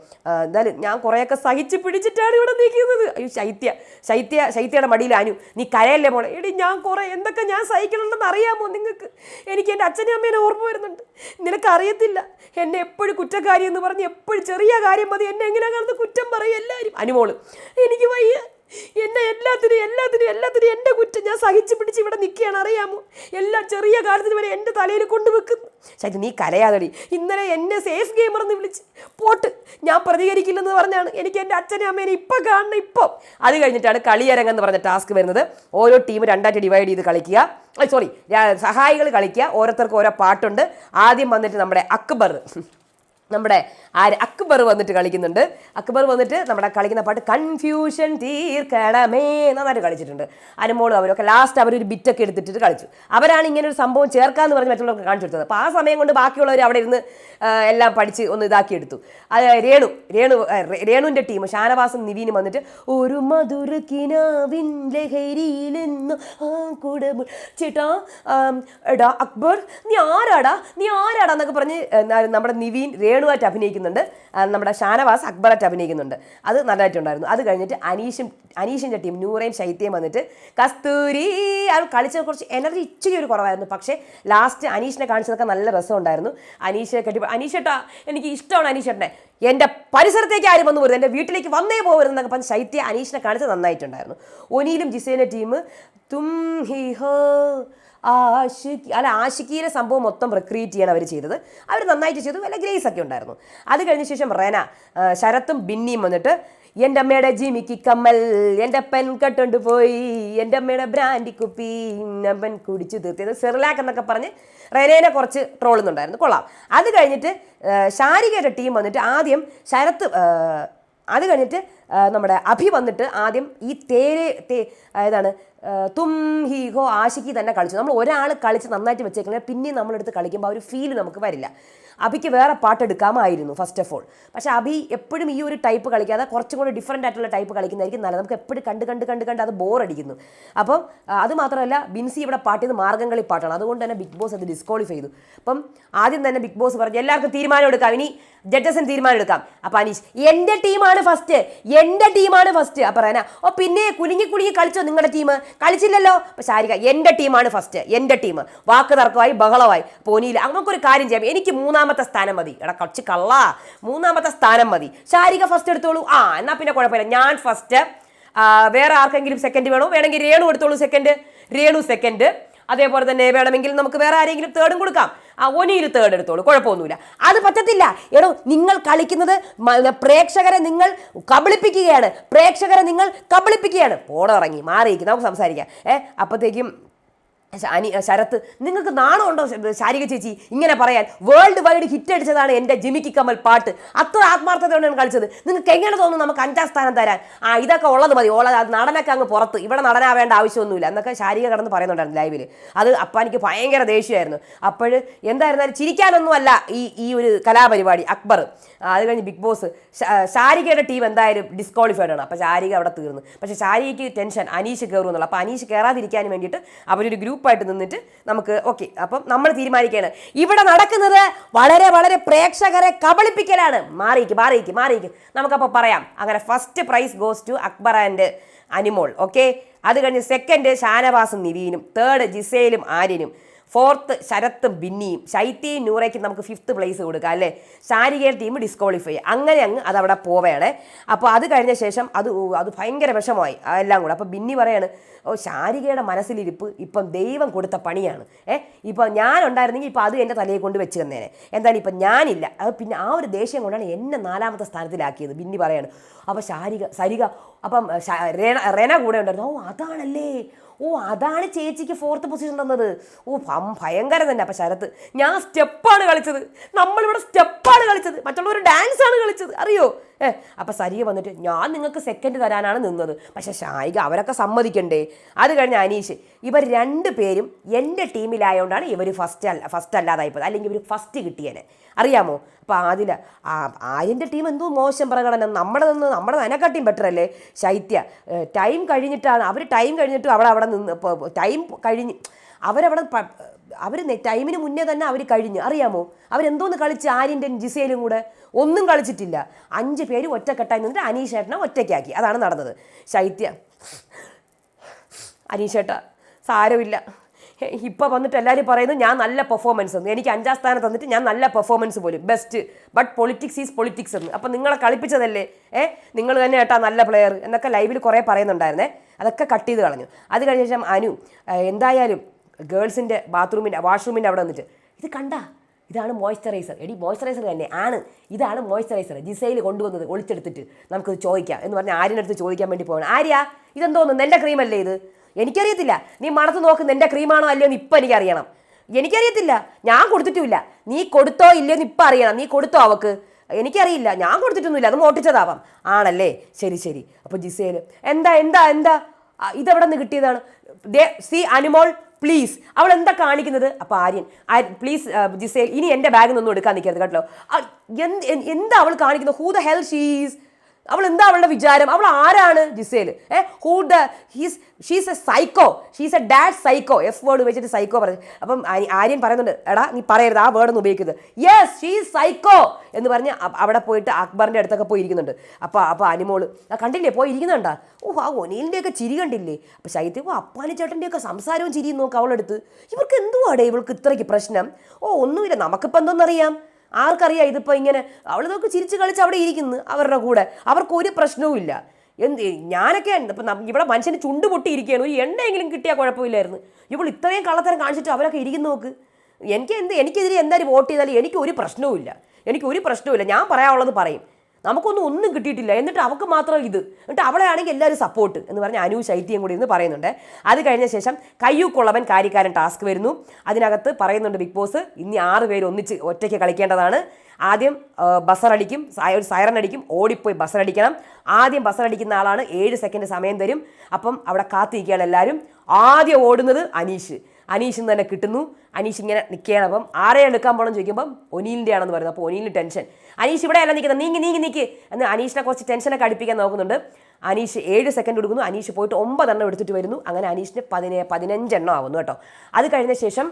എന്തായാലും ഞാൻ കുറേയൊക്കെ സഹിച്ച് പിടിച്ചിട്ടാണ് ഇവിടെ നിൽക്കുന്നത്. അയ്യോ ശൈത്യ. ശൈത്യ ശൈത്യയുടെ മടിയിൽ അനു. നീ കരയല്ലേ മോളെ? എടി ഞാൻ കുറേ എന്തൊക്കെ ഞാൻ സഹിക്കണമെന്ന് അറിയാമോ നിങ്ങൾക്ക്? എനിക്ക് എന്റെ അച്ഛനും അമ്മേനെ ഓർമ്മ വരുന്നുണ്ട്. നിനക്ക് അറിയത്തില്ല എന്നെ എപ്പോഴും കുറ്റക്കാരി എന്ന് പറഞ്ഞ് എപ്പോഴും ചെറിയ കാര്യം മതി. എന്നെ എങ്ങനെ കാണുന്ന കുറ്റം പറയും എല്ലാവരും? അനുമോൾ എനിക്ക് വയ്യ. എന്നെ എല്ലാത്തിനും എല്ലാത്തിനും എല്ലാത്തിനും എന്റെ കുറ്റം ഞാൻ സഹിച്ചു പിടിച്ച് ഇവിടെ നിൽക്കുകയാണ്. അറിയാമോ? എല്ലാം ചെറിയ കാര്യത്തിന് വരെ എന്റെ തലയിൽ കൊണ്ടുവെക്കുന്നു. ശരി നീ കലയാതടി ഇന്നലെ എന്നെ സേഫ് ഗെയിമർ എന്ന് വിളിച്ച് പോട്ട് ഞാൻ പ്രതികരിക്കില്ലെന്ന് പറഞ്ഞാണ് എനിക്ക് എന്റെ അച്ഛനും അമ്മേനെ ഇപ്പം കാണണം ഇപ്പം. അത് കഴിഞ്ഞിട്ടാണ് കളിയരങ്ങ് എന്ന് പറഞ്ഞ ടാസ്ക് വരുന്നത്. ഓരോ ടീം രണ്ടായിട്ട് ഡിവൈഡ് ചെയ്ത് കളിക്കുക. സോറി സഹായികൾ കളിക്കുക. ഓരോരുത്തർക്ക് ഓരോ പാട്ടുണ്ട്. ആദ്യം വന്നിട്ട് നമ്മുടെ അക്ബർ. നമ്മുടെ ആര് അക്ബർ വന്നിട്ട് കളിക്കുന്നുണ്ട്. അക്ബർ വന്നിട്ട് നമ്മുടെ കളിക്കുന്ന പാട്ട് കൺഫ്യൂഷൻ തീർക്കണമേ നന്നായിട്ട് കളിച്ചിട്ടുണ്ട്. അനുമോളും അവരൊക്കെ ലാസ്റ്റ് അവരൊരു ബിറ്റൊക്കെ എടുത്തിട്ട് കളിച്ചു. അവരാണ് ഇങ്ങനെ ഒരു സംഭവം ചേർക്കാന്ന് പറഞ്ഞ് മറ്റുള്ളവർക്ക് കാണിച്ചു കൊടുത്തത്. അപ്പോൾ ആ സമയം കൊണ്ട് ബാക്കിയുള്ളവർ അവിടെ ഇരുന്ന് എല്ലാം പഠിച്ച് ഒന്ന് ഇതാക്കി എടുത്തു. അത് രേണു രേണു രേണുവിന്റെ ടീം ഷാനവാസും നിവീനും വന്നിട്ട് ഒരു മധുര കിനാവിൻ കൂടെ ചേട്ടാ എടാ അക്ബർ നീ ആരാടാ? നീ ആരാടാ? എന്നൊക്കെ പറഞ്ഞ് നമ്മുടെ നിവീൻ രേണു രേണുവായിട്ട് അഭിനയിക്കുന്നുണ്ട്. നമ്മുടെ ഷാനവാസ് അക്ബറായിട്ട് അഭിനയിക്കുന്നുണ്ട്. അത് നല്ലതായിട്ടുണ്ടായിരുന്നു. അത് കഴിഞ്ഞിട്ട് അനീഷും അനീഷിന്റെ ടീം നൂറേം ശൈത്യം വന്നിട്ട് കസ്തൂരി അത് കളിച്ച കുറച്ച് എനർജി ഇച്ചിരി ഒരു കുറവായിരുന്നു. പക്ഷേ ലാസ്റ്റ് അനീഷിനെ കാണിച്ചതൊക്കെ നല്ല രസമുണ്ടായിരുന്നു. അനീഷെ കെട്ടി അനീഷേട്ടാ എനിക്ക് ഇഷ്ടമാണ് അനീഷേട്ടനെ എന്റെ പരിസരത്തേക്ക് ആരും വന്നു പോരുത്. എന്റെ വീട്ടിലേക്ക് വന്നേ പോകരുതെന്നൊക്കെ പറഞ്ഞ് ശൈത്യ അനീഷിനെ കാണിച്ചത് നന്നായിട്ടുണ്ടായിരുന്നു. ഒനിയിലും ജിസേന്റെ ടീം തും ഹി ഹോ ആഷിക്കി അല്ല ആശിക്കീരെ സംഭവം മൊത്തം റിക്രിയേറ്റ് ചെയ്യാൻ അവർ ചെയ്തത്. അവർ നന്നായിട്ട് ചെയ്തു. വല്ല ഗ്രേസ് ഒക്കെ ഉണ്ടായിരുന്നു. അത് കഴിഞ്ഞ ശേഷം റെന ശരത്തും ബിന്നിയും വന്നിട്ട് എന്റെ അമ്മയുടെ ജിമിക്ക് കമ്മൽ എന്റെ പെൻ കട്ടുണ്ട് പോയി എന്റെ അമ്മയുടെ ബ്രാൻഡി കുപ്പി അമ്മൻ കുടിച്ചു തീർത്തിയത് സെറിലാക്ക് എന്നൊക്കെ പറഞ്ഞ് റെനേനെ കുറച്ച് ട്രോളുന്നുണ്ടായിരുന്നു കൊള്ളാം. അത് കഴിഞ്ഞിട്ട് ശാരികയുടെ ടീം വന്നിട്ട് ആദ്യം ശരത്ത് അത് കഴിഞ്ഞിട്ട് നമ്മുടെ അഭി വന്നിട്ട് ആദ്യം ഈ തേരെ തേ ഏതാണ് തും ഹി ഹോ ആശിക്ക് തന്നെ കളിച്ചു. നമ്മൾ ഒരാൾ കളിച്ച് നന്നായിട്ട് വെച്ചേക്കുന്നത് പിന്നെയും നമ്മളെടുത്ത് കളിക്കുമ്പോൾ ആ ഒരു ഫീൽ നമുക്ക് വരില്ല. അഭിക്ക് വേറെ പാട്ട് എടുക്കാമായിരുന്നു ഫസ്റ്റ് ഓഫ് ഓൾ പക്ഷേ അഭി എപ്പോഴും ഈ ഒരു ടൈപ്പ് കളിക്കാതെ കുറച്ചും കൂടി ഡിഫറെന്റ് ആയിട്ടുള്ള ടൈപ്പ് കളിക്കുന്നതായിരിക്കും നല്ലത്. നമുക്ക് എപ്പോഴും കണ്ട് കണ്ട് കണ്ട് കണ്ട് അത് ബോറടിക്കുന്നു അപ്പം അത് മാത്രമല്ല ബിൻസി ഇവിടെ പാട്ടിയത് മാർഗംകളി പാട്ടാണ്. അതുകൊണ്ട് തന്നെ ബിഗ് ബോസ് അത് ഡിസ്ക്വാളിഫൈ ചെയ്തു. അപ്പം ആദ്യം തന്നെ ബിഗ് ബോസ് പറഞ്ഞു എല്ലാവർക്കും തീരുമാനം എടുക്കാം. ഇനി ജഡ്ജസിന് തീരുമാനം എടുക്കാം. അപ്പം അനീഷ് എന്റെ ടീമാണ് ഫസ്റ്റ് എന്റെ ടീമാണ് ഫസ്റ്റ് അപ്പം പറയാനാ ഓ പിന്നെ കുലുങ്ങി കുലുങ്ങി കളിച്ചോ നിങ്ങളുടെ ടീം കളിച്ചില്ലല്ലോ. അപ്പൊ ശാരിക എന്റെ ടീമാണ് ഫസ്റ്റ് എന്റെ ടീം വാക്ക് തർക്കമായി ബഹളമായി. പോനിയിൽ നമുക്കൊരു കാര്യം ചെയ്യാം. എനിക്ക് മൂന്നാമത്തെ സ്ഥാനം മതി. എടാ കളിച്ച് കള്ള. മൂന്നാമത്തെ സ്ഥാനം മതി. ശാരിക ഫസ്റ്റ് എടുത്തോളൂ. ആ എന്നാൽ പിന്നെ കുഴപ്പമില്ല. ഞാൻ ഫസ്റ്റ് വേറെ ആർക്കെങ്കിലും സെക്കൻഡ് വേണോ? വേണമെങ്കിൽ രേണു എടുത്തോളൂ സെക്കൻഡ് രേണു സെക്കൻഡ് അതേപോലെ തന്നെ വേണമെങ്കിൽ നമുക്ക് വേറെ ആരെങ്കിലും തേർഡും കൊടുക്കാം. ആ ഒനിയിൽ തേർഡ് എടുത്തോളൂ. കുഴപ്പമൊന്നുമില്ല. അത് പറ്റത്തില്ല. എടോ നിങ്ങൾ കളിക്കുന്നത് പ്രേക്ഷകരെ നിങ്ങൾ കബളിപ്പിക്കുകയാണ്. പ്രേക്ഷകരെ നിങ്ങൾ കബളിപ്പിക്കുകയാണ്. പോണിറങ്ങി മാറിയിരിക്കും നമുക്ക് സംസാരിക്കാം. ഏഹ് അപ്പോഴത്തേക്കും അനി ശരത്ത് നിങ്ങൾക്ക് നാണം ഉണ്ടോ ശാരിക ചേച്ചി? ഇങ്ങനെ പറയാൻ. വേൾഡ് വൈഡ് ഹിറ്റ് അടിച്ചതാണ് എന്റെ ജിമിക്കി കമൽ പാട്ട്. അത്ര ആത്മാർത്ഥതയോടെയാണ് കളിച്ചത്. നിങ്ങൾക്ക് എങ്ങനെ തോന്നുന്നു നമുക്ക് അഞ്ചാം സ്ഥാനം തരാൻ? ആ ഇതൊക്കെ ഉള്ളത് മതി. ഉള്ളത് അത് നടനൊക്കെ അങ്ങ് പുറത്ത്. ഇവിടെ നടനാവേണ്ട ആവശ്യമൊന്നുമില്ല. എന്നൊക്കെ ശാരിക കടന്ന് പറയുന്നുണ്ടായിരുന്നു ലൈവിൽ അത് അപ്പാനിക്ക് ഭയങ്കര ദേഷ്യമായിരുന്നു. അപ്പോൾ എന്തായിരുന്നാലും ചിരിക്കാനൊന്നുമല്ല ഈ ഈ ഒരു കലാപരിപാടി. അക്ബർ. അത് കഴിഞ്ഞ് ബിഗ് ബോസ്. ശാരികയുടെ ടീം എന്തായാലും ഡിസ്ക്വാളിഫൈഡ് ആണ്. അപ്പോൾ ശാരിക അവിടെ തീർന്നു. പക്ഷേ ശാരികയ്ക്ക് ടെൻഷൻ അനീഷ് കയറുമെന്നുള്ളൂ അപ്പോൾ അനീഷ് കയറാതിരിക്കാൻ വേണ്ടിയിട്ട് അവരൊരു ഗ്രൂപ്പായിട്ട് നിന്നിട്ട് നമുക്ക് ഓക്കെ അപ്പം നമ്മൾ തീരുമാനിക്കുകയാണ്. ഇവിടെ നടക്കുന്നത് വളരെ വളരെ പ്രേക്ഷകരെ കബളിപ്പിക്കലാണ്. മാറിയിക്കും മാറിയിക്കും മാറിയിരിക്കും. നമുക്കപ്പോൾ പറയാം. അങ്ങനെ first prize goes to Akbar and Animol okay അത് കഴിഞ്ഞ് സെക്കൻഡ് ഷാനവാസും നിവീനും തേർഡ് ജിസേലും ആര്യനും. ഫോർത്ത് ശരത്തും ബിന്നിയും ശൈത്യയും നൂറയ്ക്ക് നമുക്ക് ഫിഫ്ത്ത് പ്ലേസ് കൊടുക്കാം അല്ലേ? ശാരികയിൽ ടീം ഡിസ്ക്വാളിഫൈ അങ്ങനെ അങ്ങ് അതവിടെ പോവുകയാണ് അപ്പോൾ അത് കഴിഞ്ഞ ശേഷം അത് അത് ഭയങ്കര വിഷമമായി. എല്ലാം കൂടെ. അപ്പോൾ ബിന്നി പറയാണ് ഓ ശാരികയുടെ മനസ്സിലിരിപ്പ് ഇപ്പം ദൈവം കൊടുത്ത പണിയാണ്. ഏ ഇപ്പം ഞാൻ ഉണ്ടായിരുന്നെങ്കിൽ ഇപ്പം അത് എന്റെ തലയെ കൊണ്ട് വെച്ച് തന്നേനെ. എന്തായാലും ഇപ്പം ഞാനില്ല. അത് പിന്നെ ആ ഒരു ദേഷ്യം കൊണ്ടാണ് എന്നെ നാലാമത്തെ സ്ഥാനത്തിലാക്കിയത് ബിന്നി പറയാണ്. അപ്പോൾ ശാരിക സരിക അപ്പം റെന കൂടെ ഉണ്ടായിരുന്നു. ഓ അതാണല്ലേ. ഓ അതാണ് ചേച്ചിക്ക് ഫോർത്ത് പൊസിഷൻ തന്നത്. ഓ ഭയങ്കരം തന്നെ അപ്പം ശരത്ത് ഞാൻ സ്റ്റെപ്പാണ് കളിച്ചത്. നമ്മളിവിടെ സ്റ്റെപ്പാണ് കളിച്ചത്. മറ്റുള്ളവർ ഡാൻസാണ് കളിച്ചത്. അറിയോ? ഏ അപ്പം സരിക വന്നിട്ട് ഞാൻ നിങ്ങൾക്ക് സെക്കൻഡ് തരാനാണ് നിന്നത്. പക്ഷേ ഷായിക അവരൊക്കെ സമ്മതിക്കണ്ടേ? അത് കഴിഞ്ഞ് അനീഷ് ഇവർ രണ്ട് പേരും എന്റെ ടീമിലായതുകൊണ്ടാണ് ഇവർ ഫസ്റ്റ് അല്ല ഫസ്റ്റ് അല്ലാതായിപ്പോയത് അല്ലെങ്കിൽ ഇവർ ഫസ്റ്റ് കിട്ടിയേനെ. അറിയാമോ? അപ്പോൾ ആദില ആര്യന്റെ ടീം എന്തോ മോശം പ്രകടനം. നമ്മുടെ നിന്ന് നമ്മുടെ അതിനെക്കാട്ടിയും ബെറ്റർ അല്ലേ? ശൈത്യ ടൈം കഴിഞ്ഞിട്ടാണ് അവർ ടൈം കഴിഞ്ഞിട്ട് അവിടെ അവിടെ നിന്ന് ടൈം കഴിഞ്ഞ് അവരവിടെ അവർ ടൈമിന് മുന്നേ തന്നെ അവർ കഴിഞ്ഞ്. അറിയാമോ? അവരെന്തോന്ന് കളിച്ച് ആര്യന്റെ ജിസയിലും കൂടെ? ഒന്നും കളിച്ചിട്ടില്ല. അഞ്ച് പേര് ഒറ്റക്കെട്ടായി നിന്നിട്ട് അനീഷേട്ടനെ ഒറ്റയ്ക്കാക്കി. അതാണ് നടന്നത്. ശൈത്യ. അനീഷേട്ട സാരമില്ല. ഇപ്പം വന്നിട്ട് എല്ലാവരും പറയുന്നത് ഞാൻ നല്ല പെർഫോമൻസ് എന്ന്. എനിക്ക് അഞ്ചാം സ്ഥാനം തന്നിട്ട് ഞാൻ നല്ല പെർഫോമൻസ് പോലും. Best but politics is politics എന്ന്. അപ്പം നിങ്ങളെ കളിപ്പിച്ചതല്ലേ? ഏ? നിങ്ങൾ തന്നെ ഏട്ടാ നല്ല പ്ലെയർ എന്നൊക്കെ ലൈവിൽ കുറേ പറയുന്നുണ്ടായിരുന്നേ. അതൊക്കെ കട്ട് ചെയ്ത് കളഞ്ഞു. അത് കഴിഞ്ഞ ശേഷം അനു എന്തായാലും ഗേൾസിന്റെ ബാത്റൂമിന്റെ വാഷ്റൂമിന്റെ അവിടെ വന്നിട്ട് ഇത് കണ്ട? ഇതാണ് മോയ്സ്ചറൈസർ. എടി മോയ്സ്ചറൈസർ തന്നെ ആണ്. ഇതാണ് മോയ്സ്ചറൈസർ. ജിസയിൽ കൊണ്ടുവന്നത് ഒളിച്ചെടുത്തിട്ട് നമുക്കത് ചോദിക്കാം എന്ന് പറഞ്ഞാൽ ആര്യനടുത്ത് ചോദിക്കാൻ വേണ്ടി പോകണം ആര്യ ഇതെന്തോന്നു? എന്റെ ക്രീമല്ലേ ഇത്? എനിക്കറിയത്തില്ല. നീ മണത്ത് നോക്കുന്ന എന്റെ ക്രീമാണോ അല്ലയോ എന്ന് ഇപ്പം എനിക്കറിയണം. എനിക്കറിയത്തില്ല. ഞാൻ കൊടുത്തിട്ടുമില്ല. നീ കൊടുത്തോ ഇല്ലയോ എന്ന് ഇപ്പം അറിയണം. നീ കൊടുത്തോ അവക്ക്? എനിക്കറിയില്ല. ഞാൻ കൊടുത്തിട്ടൊന്നുമില്ല. അത് മോട്ടിച്ചതാവാം ആണല്ലേ? ശരി ശരി. അപ്പോൾ ജിസേൽ എന്താ എന്താ എന്താ? ഇതെവിടെ നിന്ന് കിട്ടിയതാണ്? ദേ സി അനുമോൾ പ്ലീസ് അവൾ എന്താ കാണിക്കുന്നത്? അപ്പോൾ ആര്യൻ പ്ലീസ് ജിസേൽ ഇനി എന്റെ ബാഗിൽ നിന്നും എടുക്കാൻ നിൽക്കരുത് കേട്ടോ. എന്താ അവൾ കാണിക്കുന്നത് ഹൂ ദ ഹെൽ ഷീസ് അവൾ എന്താ അവളുടെ വിചാരം? അവൾ ആരാണ്? Gizele. Eh who the he's she's a psycho she's a dad psycho F word വെച്ചിട്ട് സൈക്കോ പറഞ്ഞു. അപ്പം ആര്യൻ പറയുന്നുണ്ട് എടാ നീ പറയരുത് ആ വേർഡ് ഒന്ന് ഉപയോഗിക്കുന്നത് യെസ് ഷീസ് സൈക്കോ എന്ന് പറഞ്ഞ് അവിടെ പോയിട്ട് അക്ബറിന്റെ അടുത്തൊക്കെ പോയി ഇരിക്കുന്നുണ്ട് അപ്പോൾ അപ്പോൾ അനിമോൾ ആ കണ്ടില്ലേ? പോയി ഇരിക്കുന്നുണ്ടാ ഓ ആ ഒനീലിന്റെ ഒക്കെ ചിരി കണ്ടില്ലേ? അപ്പോൾ ശൈത്യ ഓ അപ്പാനി സംസാരവും ചിരിയും നോക്ക് അവളെടുത്ത് ഇവർക്ക് എന്തുവാടേ ഇവൾക്ക് ഇത്രയ്ക്ക് പ്രശ്നം? ഓ ഒന്നുമില്ല നമുക്കിപ്പോൾ എന്തോന്നറിയാം? ആർക്കറിയാം ഇതിപ്പോൾ ഇങ്ങനെ? അവൾ ഇതൊക്കെ ചിരിച്ച് കളിച്ച് അവിടെ ഇരിക്കുന്നു അവരുടെ കൂടെ. അവർക്കൊരു പ്രശ്നവും ഇല്ല. എന്ത് ഞാനൊക്കെ ഇപ്പം ഇവിടെ മനുഷ്യന് ചുണ്ട് പൊട്ടിയിരിക്കുകയാണ്. ഒരു എണ്ണയെങ്കിലും കിട്ടിയാൽ കുഴപ്പമില്ലായിരുന്നു. ഇവൾ ഇത്രയും കള്ളത്തരം കാണിച്ചിട്ട് അവരൊക്കെ ഇരിക്കുന്നു നോക്ക്. എനിക്ക് എന്ത് എനിക്കെതിരെ എന്തായാലും വോട്ട് ചെയ്താലും എനിക്ക് ഒരു പ്രശ്നവും ഇല്ല എനിക്ക് ഒരു പ്രശ്നവുമില്ല. ഞാൻ പറയാനുള്ളത് പറയും. നമുക്കൊന്നും ഒന്നും കിട്ടിയിട്ടില്ല. എന്നിട്ട് അവൾക്ക് മാത്രം ഇത്. എന്നിട്ട് അവളെ ആണെങ്കിൽ എല്ലാവരും സപ്പോർട്ട് എന്ന് പറഞ്ഞ് അനു ശൈത്യം കൂടി എന്ന് പറയുന്നുണ്ട്. അത് കഴിഞ്ഞ ശേഷം കയ്യൂക്കുള്ളവൻ കാര്യക്കാരൻ ടാസ്ക് വരുന്നു. അതിനകത്ത് പറയുന്നുണ്ട് ബിഗ് ബോസ് ഇനി ആറ് പേര് ഒന്നിച്ച് ഒറ്റയ്ക്ക് കളിക്കേണ്ടതാണ്. ആദ്യം ബസറടിക്കും ഒരു സൈറൻ അടിക്കും. ഓടിപ്പോയി ബസറടിക്കണം ആദ്യം ബസറടിക്കുന്ന ആളാണ്. ഏഴ് സെക്കൻഡ് സമയം തരും. അപ്പം അവിടെ കാത്തിരിക്കുകയാണ് എല്ലാവരും. ആദ്യം ഓടുന്നത് അനീഷ്. അനീഷിൽ തന്നെ കിട്ടുന്നു. അനീഷ് ഇങ്ങനെ നിൽക്കുകയാണ് അപ്പം ആരെ എടുക്കാൻ പോകണം ചോദിക്കുമ്പം ഒനീലിന്റെ ആണെന്ന് പറയുന്നത് അപ്പോൾ ഒനീലിന് ടെൻഷൻ. അനീഷ് ഇവിടെ അല്ല നിൽക്കുന്നത്. നീങ്ങി നീങ്ങി നീക്കി എന്ന് അനീഷിനെ കുറച്ച് ടെൻഷനൊക്കെ അടുപ്പിക്കാൻ നോക്കുന്നുണ്ട്. അനീഷ് ഏഴ് സെക്കൻഡ് കൊടുക്കുന്നു അനീഷ് പോയിട്ട് ഒമ്പതെണ്ണം എടുത്തിട്ട് വരുന്നു. അങ്ങനെ അനീഷിന് പതിനേ പതിനഞ്ചെണ്ണം ആവുന്നു കേട്ടോ. അത് കഴിഞ്ഞ ശേഷം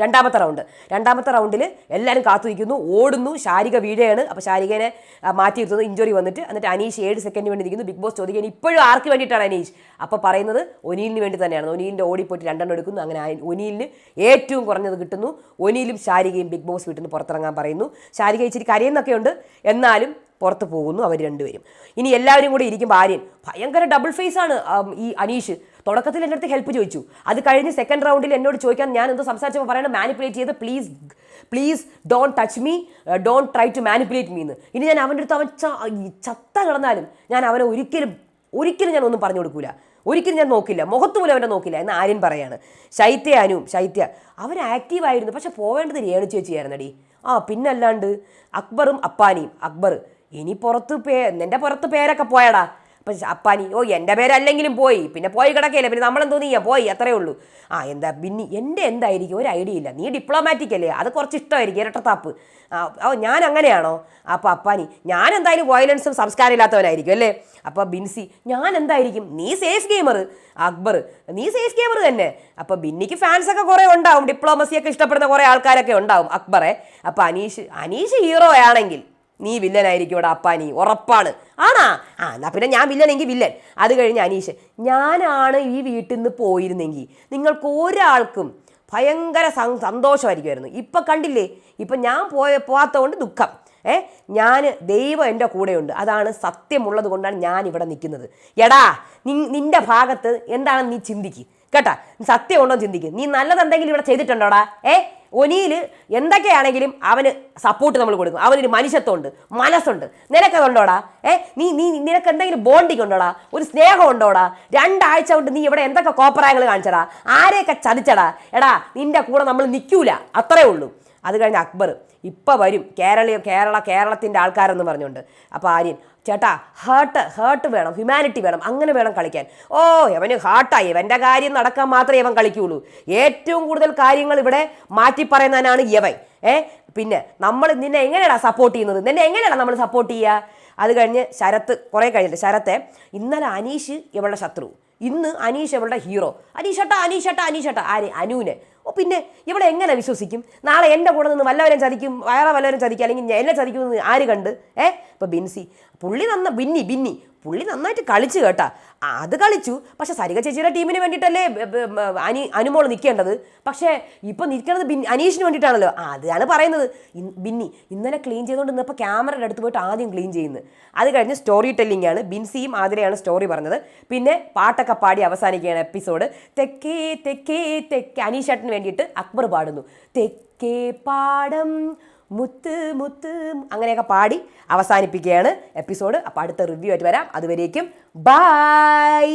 രണ്ടാമത്തെ റൗണ്ട്. രണ്ടാമത്തെ റൗണ്ടിൽ എല്ലാവരും കാത്തു നിൽക്കുന്നു ഓടുന്നു. ശാരിക വീഴയാണ്. അപ്പോൾ ശാരികനെ മാറ്റി നിർത്തുന്നത് ഇഞ്ചുറി വന്നിട്ട്. എന്നിട്ട് അനീഷ് ഏഴ് സെക്കൻഡിന് വേണ്ടി നിൽക്കുന്നു. ബിഗ് ബോസ് ചോദിക്കാൻ ഇപ്പോഴും ആർക്ക് വേണ്ടിയിട്ടാണ് അനീഷ്? അപ്പോൾ പറയുന്നത് ഒനീലിന് വേണ്ടി തന്നെയാണ്. ഒനീലിന്റെ ഓടിപ്പോയിട്ട് രണ്ടെണ്ണം എടുക്കുന്നു. അങ്ങനെ ഒനീലിന് ഏറ്റവും കുറഞ്ഞത് കിട്ടുന്നു. ഒനീലും ശാരികയും ബിഗ് ബോസ് വീട്ടിൽ നിന്ന് പുറത്തിറങ്ങാൻ പറയുന്നു. ശാരിക ഇച്ചിരി കരയുന്നൊക്കെ ഉണ്ട്. എന്നാലും പുറത്ത് പോകുന്നു അവർ രണ്ടുപേരും. ഇനി എല്ലാവരും കൂടി ഇരിക്കും ആര്യൻ ഭയങ്കര ഡബിൾ ഫേസ് ആണ് ഈ അനീഷ്. തുടക്കത്തിൽ എന്റെ അടുത്ത് ഹെൽപ്പ് ചോദിച്ചു. അത് കഴിഞ്ഞ് സെക്കൻഡ് റൗണ്ടിൽ എന്നോട് ചോദിക്കാൻ ഞാൻ എന്തോ സംസാരിച്ചപ്പോൾ പറയണം മാനിപ്പുലേറ്റ് ചെയ്ത് please please don't touch me don't try to manipulate me എന്ന് ഇനി ഞാൻ അവന്റെ അടുത്ത് അവൻ ചത്ത കിടന്നാലും ഞാൻ അവനെ ഒരിക്കലും ഒരിക്കലും ഞാൻ ഒന്നും പറഞ്ഞു കൊടുക്കൂല. ഒരിക്കലും ഞാൻ നോക്കില്ല. മുഖത്ത് പോലും അവന്റെ നോക്കില്ല എന്ന് ആര്യൻ പറയാണ്. ശൈത്യ അനുവും ശൈത്യ അവർ ആക്റ്റീവായിരുന്നു പക്ഷെ പോവേണ്ടത് രേണു ചേച്ചിയായിരുന്നടി. ആ പിന്നല്ലാണ്ട് അക്ബറും അപ്പാനിയും. അക്ബർ ഇനി പുറത്ത് പേ നിന്റെ പുറത്ത് പേരൊക്കെ പോയടാ. അപ്പാനി ഓ എന്റെ പേരല്ലെങ്കിലും പോയി. പിന്നെ പോയി കിടക്കയില്ല പിന്നെ നമ്മളെന്തോ നീയാ? പോയി അത്രേ ഉള്ളൂ. ആ എന്താ ബിന്നി എന്റെ എന്തായിരിക്കും? ഒരു ഐഡിയ ഇല്ല. നീ ഡിപ്ലോമാറ്റിക് അല്ലേ? അത് കുറച്ച് ഇഷ്ടമായിരിക്കും ഇരട്ടത്താപ്പ്. ഓ ഞാൻ അങ്ങനെയാണോ? അപ്പോൾ അപ്പാനി ഞാൻ എന്തായാലും വയലൻസും സംസ്കാരം ഇല്ലാത്തവനായിരിക്കും അല്ലേ? അപ്പോൾ ബിൻസി ഞാൻ എന്തായിരിക്കും? നീ സേഫ് ഗെയിമർ അക്ബർ. നീ സേഫ് ഗെയിമർ തന്നെ. അപ്പോൾ ബിന്നിക്ക് ഫാൻസൊക്കെ കുറേ ഉണ്ടാവും. ഡിപ്ലോമസിയൊക്കെ ഇഷ്ടപ്പെടുന്ന കുറേ ആൾക്കാരൊക്കെ ഉണ്ടാവും അക്ബറെ. അപ്പോൾ അനീഷ് അനീഷ് ഹീറോ ആണെങ്കിൽ. നീ വില്ലനായിരിക്കും ഇവിടെ അപ്പാനി ഉറപ്പാണ്. ആണാ? ആ എന്നാ പിന്നെ ഞാൻ വില്ലനെങ്കിൽ വില്ലൻ. അത് കഴിഞ്ഞ് അനീഷ് ഞാനാണ് ഈ വീട്ടിൽ നിന്ന് പോയിരുന്നെങ്കിൽ നിങ്ങൾക്ക് ഒരാൾക്കും ഭയങ്കര സന്തോഷമായിരിക്കുമായിരുന്നു. ഇപ്പം കണ്ടില്ലേ? ഇപ്പം ഞാൻ പോയ പോകാത്തതുകൊണ്ട് ദുഃഖം. ഏ? ഞാൻ ദൈവം എന്റെ കൂടെയുണ്ട്. അതാണ് സത്യമുള്ളത് കൊണ്ടാണ് ഞാൻ ഇവിടെ നിൽക്കുന്നത്. എടാ നി നിന്റെ ഭാഗത്ത് എന്താണെന്ന് നീ ചിന്തിക്ക്. കേട്ടാ? സത്യം ഉണ്ടോ ചിന്തിക്ക്. നീ നല്ലതെന്തെങ്കിലും ഇവിടെ ചെയ്തിട്ടുണ്ടോടാ? ഏ? ഒനിയിൽ എന്തൊക്കെയാണെങ്കിലും അവന് സപ്പോർട്ട് നമ്മൾ കൊടുക്കും. അവനൊരു മനുഷ്യത്വമുണ്ട് മനസ്സുണ്ട്. നിനക്കതുണ്ടോടാ? ഏ നീ നീ നിനക്ക് എന്തെങ്കിലും ബോണ്ടിങ് ഉണ്ടോടാ? ഒരു സ്നേഹം ഉണ്ടോടാ? രണ്ടാഴ്ച കൊണ്ട് നീ ഇവിടെ എന്തൊക്കെ കോപ്പറായങ്ങൾ കാണിച്ചടാ? ആരെയൊക്കെ ചതിച്ചടാ? എടാ നിന്റെ കൂടെ നമ്മൾ നിൽക്കൂല അത്രേ ഉള്ളൂ. അത് കഴിഞ്ഞ് അക്ബർ ഇപ്പം വരും. കേരളീയ കേരള കേരളത്തിന്റെ ആൾക്കാരെന്ന് പറഞ്ഞുകൊണ്ട്. അപ്പോൾ ആര്യൻ ചേട്ടാ ഹേർട്ട് ഹേർട്ട് വേണം ഹ്യൂമാനിറ്റി വേണം അങ്ങനെ വേണം കളിക്കാൻ. ഓ അവന് ഹാർട്ടായി ഇവന്റെ കാര്യം നടക്കാൻ മാത്രമേ ഇവൻ കളിക്കുകയുള്ളൂ. ഏറ്റവും കൂടുതൽ കാര്യങ്ങൾ ഇവിടെ മാറ്റി പറയുന്നതിനാണ് യവൻ ഏ പിന്നെ നമ്മൾ നിന്നെ എങ്ങനെയാണ് സപ്പോർട്ട് ചെയ്യുന്നത്? നിന്നെ എങ്ങനെയാണ് നമ്മൾ സപ്പോർട്ട് ചെയ്യുക? അത് കഴിഞ്ഞ് ശരത്ത് കുറേ കഴിഞ്ഞിട്ട് ശരത്തെ ഇന്നലെ അനീഷ് ഇവളുടെ ശത്രു. ഇന്ന് അനീഷ് ഇവളുടെ ഹീറോ അനീഷട്ട അനീഷട്ട അനീഷട്ട ആര്? അനുവിനെ ഓ പിന്നെ ഇവിടെ എങ്ങനെ വിശ്വസിക്കും? നാളെ എന്റെ കൂടെ നിന്ന് വല്ലവരും ചതിക്കും വേറെ വല്ലവരും ചതിക്കും അല്ലെങ്കിൽ എന്നെ ചതിക്കുമെന്ന് ആര് കണ്ട്? ഏ? ഇപ്പോൾ ബിൻസി പുള്ളി നന്ന ബിന്നി ബിന്നി പുള്ളി നന്നായിട്ട് കളിച്ചു കേട്ടാ. അത് കളിച്ചു. പക്ഷെ സരിക ചേച്ചിയുടെ ടീമിന് വേണ്ടിയിട്ടല്ലേ അനി അനുമോൾ നിൽക്കേണ്ടത് പക്ഷേ ഇപ്പോൾ നിൽക്കുന്നത് ബിൻ അനീഷിന് വേണ്ടിയിട്ടാണല്ലോ. അതാണ് പറയുന്നത്. ബിന്നി ഇന്നലെ ക്ലീൻ ചെയ്തുകൊണ്ട് നിന്നപ്പോൾ ക്യാമറയുടെ അടുത്ത് പോയിട്ട് ആദ്യം ക്ലീൻ ചെയ്യുന്നത്. അത് കഴിഞ്ഞ് സ്റ്റോറി ടെല്ലിംഗ് ആണ്. ബിൻസിയും ആതിരയാണ് സ്റ്റോറി പറഞ്ഞത്. പിന്നെ പാട്ടൊക്കെ പാടി അവസാനിക്കുകയാണ് എപ്പിസോഡ് തെക്കേ തെക്കേ തെക്കേ. അനീഷേട്ടന് വേണ്ടിയിട്ട് അക്ബർ പാടുന്നു. തെക്കേ പാടം മുത്ത് മുത്ത് അങ്ങനെയൊക്കെ പാടി അവസാനിപ്പിക്കുകയാണ് എപ്പിസോഡ്. അപ്പോൾ അടുത്ത റിവ്യൂ ആയിട്ട് വരാം. അതുവരേക്കും ബായ്